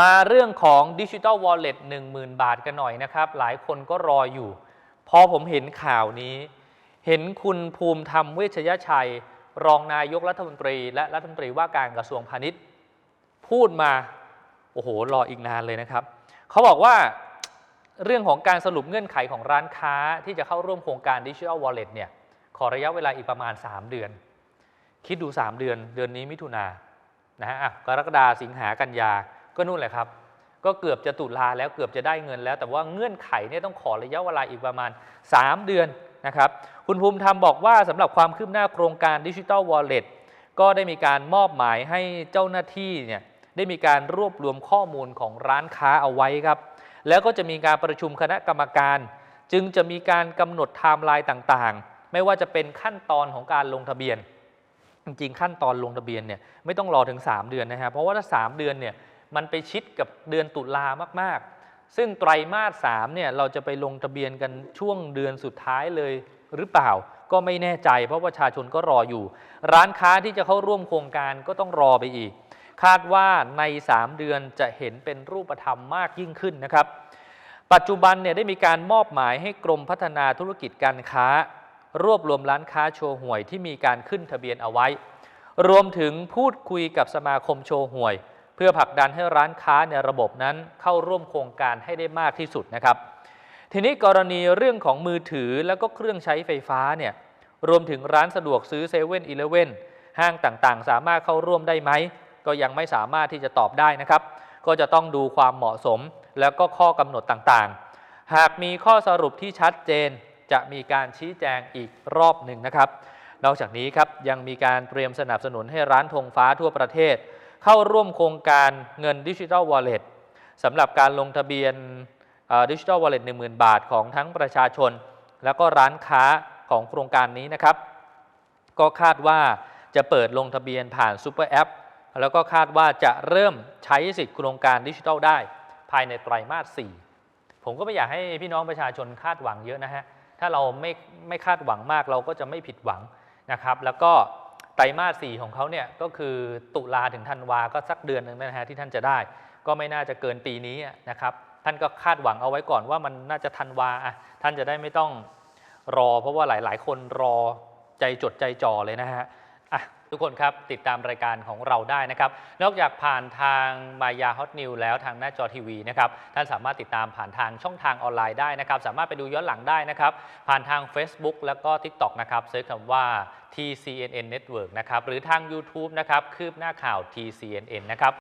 มาเรื่องของ Digital Wallet 10,000บาทกันหน่อยนะครับ หลายคนก็รออยู่ พอผมเห็นข่าวนี้ เห็นคุณภูมิธรรมเวชยชัย รองนายกรัฐมนตรี และรัฐมนตรีว่าการกระทรวงพาณิชย์ พูดมา โอ้โห รออีกนานเลยนะครับ เขาบอกว่าเรื่องของการสรุปเงื่อนไขของร้านค้าที่จะเข้าร่วมโครงการ Digital Wallet เนี่ย ขอระยะเวลาอีกประมาณ 3 เดือน คิดดู 3 เดือน เดือนนี้มิถุนานะฮะอะกรกฎาสิงหากันยา ก็นู่นแหละครับ ก็เกือบจะตุลาแล้วเกือบจะได้เงินแล้ว แต่ว่าเงื่อนไขเนี่ยต้องขอระยะเวลาอีกประมาณ 3 เดือนนะครับ คุณภูมิธรรมบอกว่าสำหรับความคืบหน้าโครงการ Digital Wallet ก็ได้มีการมอบหมายให้เจ้าหน้าที่เนี่ยได้มีการรวบรวมข้อมูลของร้านค้าเอาไว้ครับ แล้วก็จะมีการประชุมคณะกรรมการ จึงจะมีการกำหนดไทม์ไลน์ต่างๆ ไม่ว่าจะเป็นขั้นตอนของการลงทะเบียน จริงๆขั้นตอนลงทะเบียนเนี่ยไม่ต้องรอถึง 3 เดือนนะครับเพราะว่าถ้า 3 เดือนเนี่ย มันไปชิดกับเดือนตุลามากๆ ซึ่งไตรมาส3เนี่ยเราจะไปลงทะเบียนกันช่วงเดือนสุดท้ายเลยหรือเปล่าก็ไม่แน่ใจ เพราะประชาชนก็รออยู่ ร้านค้าที่จะเข้าร่วมโครงการก็ต้องรอไปอีก คาดว่าใน 3 เดือนจะเห็นเป็นรูปธรรมมากยิ่งขึ้นนะครับ ปัจจุบันเนี่ยได้มีการมอบหมายให้กรมพัฒนาธุรกิจการค้า รวบรวมร้านค้าโชว์หวยที่มีการขึ้นทะเบียนเอาไว้ รวมถึงพูดคุยกับสมาคมโชว์หวย เพื่อผลักดันให้ร้านค้าในระบบนั้นเข้าร่วมโครงการให้ได้มากที่สุดนะครับ ทีนี้กรณีเรื่องของมือถือแล้วก็เครื่องใช้ไฟฟ้าเนี่ยรวมถึงร้านสะดวกซื้อเซเว่นอีเลเว่นห้างต่างๆ สามารถเข้าร่วมได้ไหม ก็ยังไม่สามารถที่จะตอบได้นะครับ ก็จะต้องดูความเหมาะสมแล้วก็ข้อกำหนดต่างๆ หากมีข้อสรุปที่ชัดเจนจะมีการชี้แจงอีกรอบหนึ่งนะครับ นอกจากนี้ครับยังมีการเตรียมสนับสนุนให้ร้านธงฟ้าทั่วประเทศ เข้าร่วมโครงการเงินดิจิทัลวอลเล็ตสำหรับการลงทะเบียนดิจิทัลวอลเล็ต10,000บาทของทั้งประชาชน แล้วก็ร้านค้าของโครงการนี้นะครับ ก็คาดว่าจะเปิดลงทะเบียนผ่านซูเปอร์แอปแล้วก็คาดว่าจะเริ่มใช้สิทธิโครงการดิจิทัลได้ ภายในไตรมาส 4 ผมก็ไม่อยากให้พี่น้องประชาชนคาดหวังเยอะนะฮะ ถ้าเราไม่ไม่คาดหวังมากเราก็จะไม่ผิดหวังนะครับ แล้วก็ ไตรมาสสี่ของเขาเนี่ยก็คือตุลาถึงธันวาก็สักเดือนหนึ่งนะฮะที่ท่านจะได้ ก็ไม่น่าจะเกินปีนี้นะครับท่านก็คาดหวังเอาไว้ก่อนว่ามันน่าจะธันวาอะท่านจะได้ไม่ต้องรอ เพราะว่าหลาย ๆ คนรอใจจดใจจ่อเลยนะฮะอะทุกคนครับ ติดตามรายการของเราได้นะครับ นอกจากผ่านทางมายาฮอตนิวแล้วทางหน้าจอทีวีนะครับ ท่านสามารถติดตามผ่านทางช่องทางออนไลน์ได้นะครับ สามารถไปดูย้อนหลังได้นะครับ ผ่านทาง Facebook แล้วก็ TikTok นะครับเซิร์ชคำว่า TCNN Network นะครับ หรือทาง YouTube นะครับ คืบหน้าข่าว TCNN นะครับ